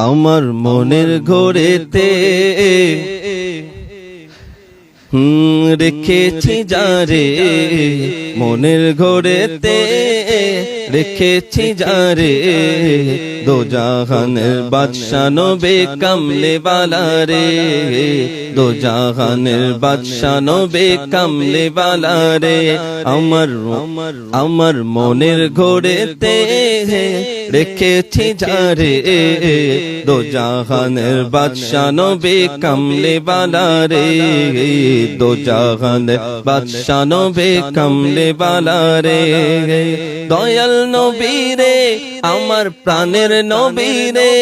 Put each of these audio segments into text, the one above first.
আমার মনের ঘোরেতে রেখেছি যারে মনের ঘোরেতে রেখেছি যারে দো জাহানের বাদশা নবে কামলে বালা রে। দো জাহানের বাদশা নবে কামলে বালা রে। আমার আমার মনের ঘোরেতে রেখেছি যারে দো জাহানের বাদশা নবে কামলে বালা রে। দো জাহানের বাদশা নবে কামলে বালা রে দয়াল নবী রে আমার প্রাণের নবী রে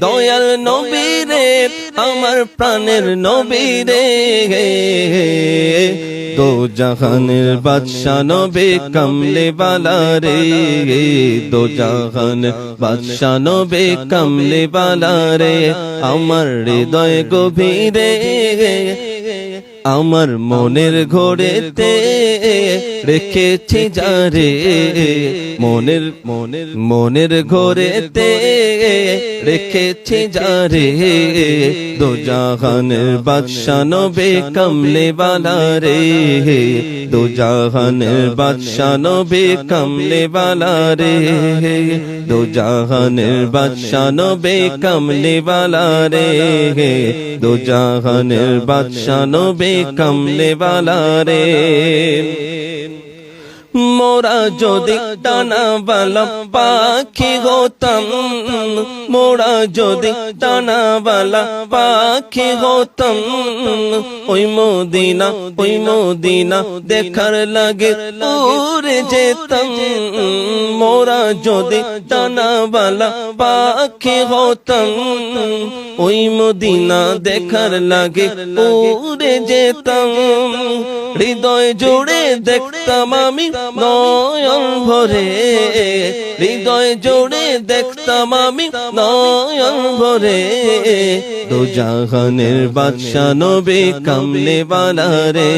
দয়াল নবী রে আমার প্রাণের নবী রে দো জাহানের বাদশা নবে কামলে বালা রে দো জাহান বাদশা নবে কামলে বালা রে আমার হৃদয় গভীরে আমার মনের ঘোরেতে রেখেছি যারে। মনের মনের মনের ঘোরেতে রেখেছি যারে। দো জাহানের বাদশা নবে কামলে বালা রে দো জাহানের বাদশা নবে কামলে বালা রে দো জাহানের বাদশা নবে কামলে বালা রে দো জাহানের বাদশা নবে কামলে বালা রে। মোরা যদি টানা বালা পাখি হতাম, মোরা যদি টানা বালা পাখি হতাম, ওই মদিনা ওই মদিনা দেখার লাগে উড়ে যেতাম। মোরা যদি টানা বালা পাখি হতাম, ওই মদিনা দেখার লাগে উড়ে যেতাম। হৃদয় জোড়ে দেখতাম আমি নয়ন ভরে হৃদয় জোড়ে দেখতাম আমি নয়ন ভরে দো জাহানের বাদশা নবে কামলে বালা রে।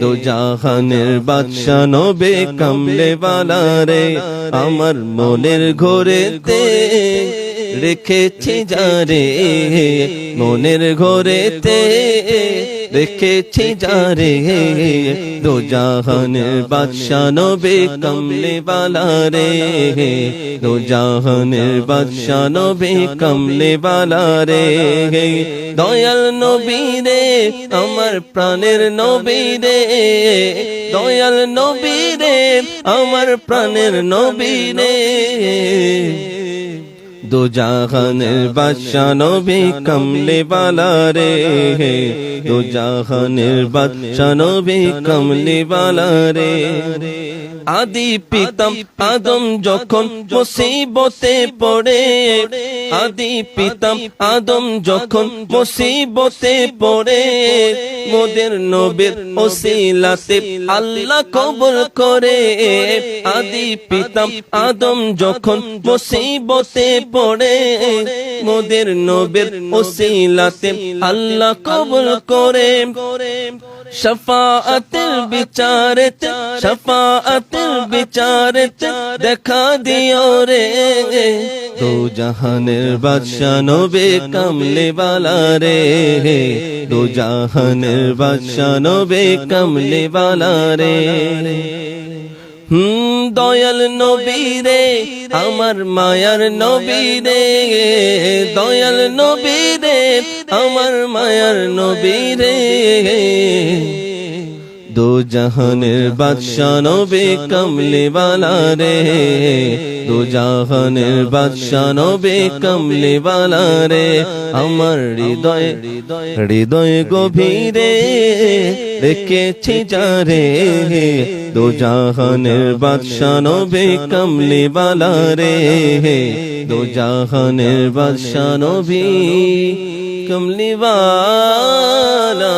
দো জাহানের বাদশা নবে কামলে বালা রে। আমার মনের ঘোরেতে রেখেছি যারে মনের ঘোরেতে রেখেছি যারে দো জাহানের বাদশা বে কমলে বালা রে দু জাহানের বাদশানো বে কমলে বালা রে দয়াল নবী রে, আমার প্রাণের নবী রে। দয়াল নবী রে, আমার প্রাণের নবী রে। দো জাহানের বাদশা নবী কমলে বালা রে দো জাহানের বাদশা নবী কমলে বালা রে আদি পিতাম আদম যখন মুসিবতে পড়ে আদি পিতাম আদম যখন মুসিবতে পড়ে, মোদের নবীর ওসিলাতে আল্লাহ কবুল করে। আদি পিতাম আদম যখন মুসিবতে পড়ে, মোদের নবীর ওসিলাতে আল্লাহ কবুল করে। শফাআতের বিচারতে শফাআতের বিচারতে দেখা দিও রে তো জাহানের বাদশা নবে কামলে বালা রে তো জাহানের বাদশা নবে কামলে বালা রে হুম দয়াল নবী রে আমার মায়ার নবী রে দয়াল নবী রে আমার মায়ার নবী রে দো জাহানের বাদশা নবে কমলে বালা রে। দো জাহানের বাদশা নবে কমলে বালা রে। আমার হৃদয় হৃদয় গভীরে রেখেছি যারে দো জাহানের বাদশা নবে কমলে বালা রে। দো জাহানের বাদশা নবী কমলে বালা।